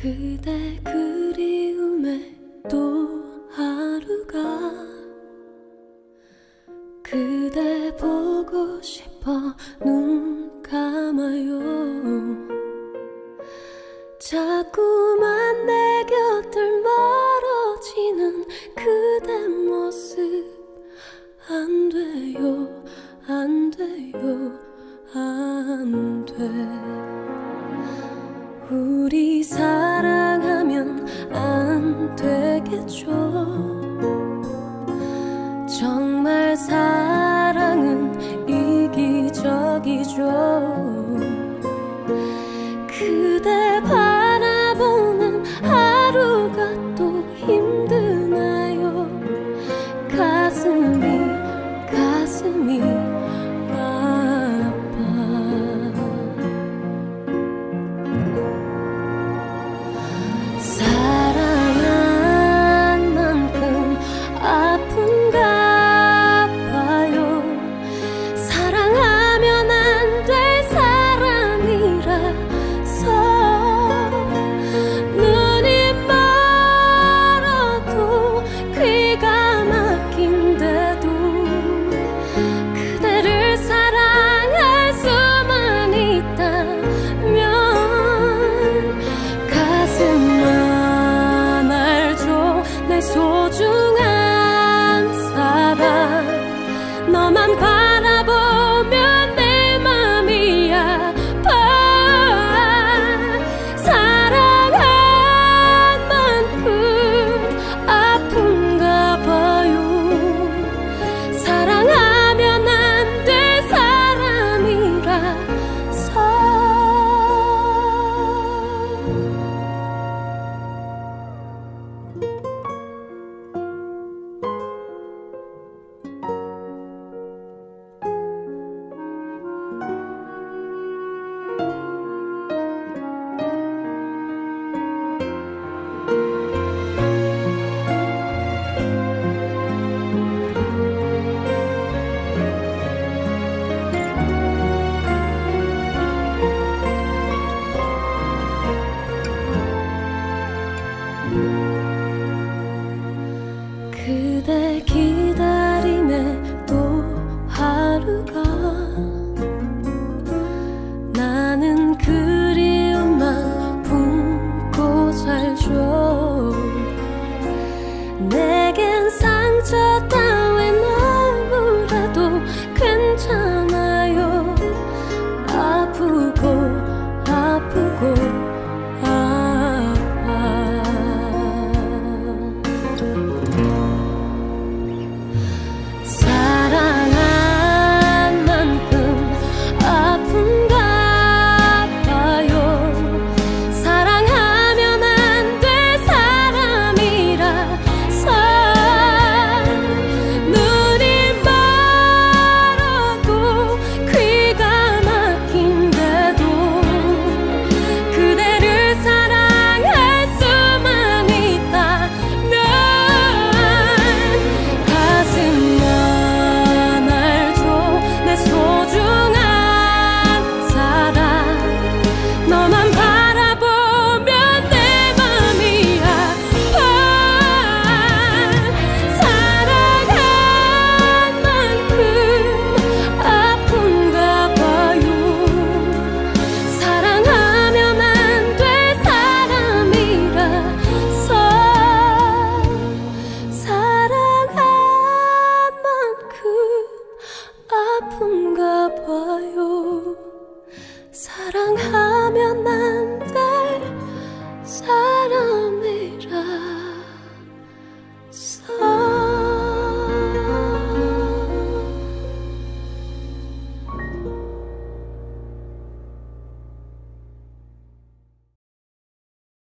그대 그리움에 또 하루가 그대 보고 싶어 눈 감아요. 자꾸만 내 곁을 멀어지는 그대 모습 안 돼요 안 돼요 안돼 우리 사랑하면 안 되겠죠. 정말 사랑은 이기적이죠. 가, 나는 그리움만 품고 살죠. 내겐 상처 따윈 아무래도 괜찮아요. 아프고 사랑하면 난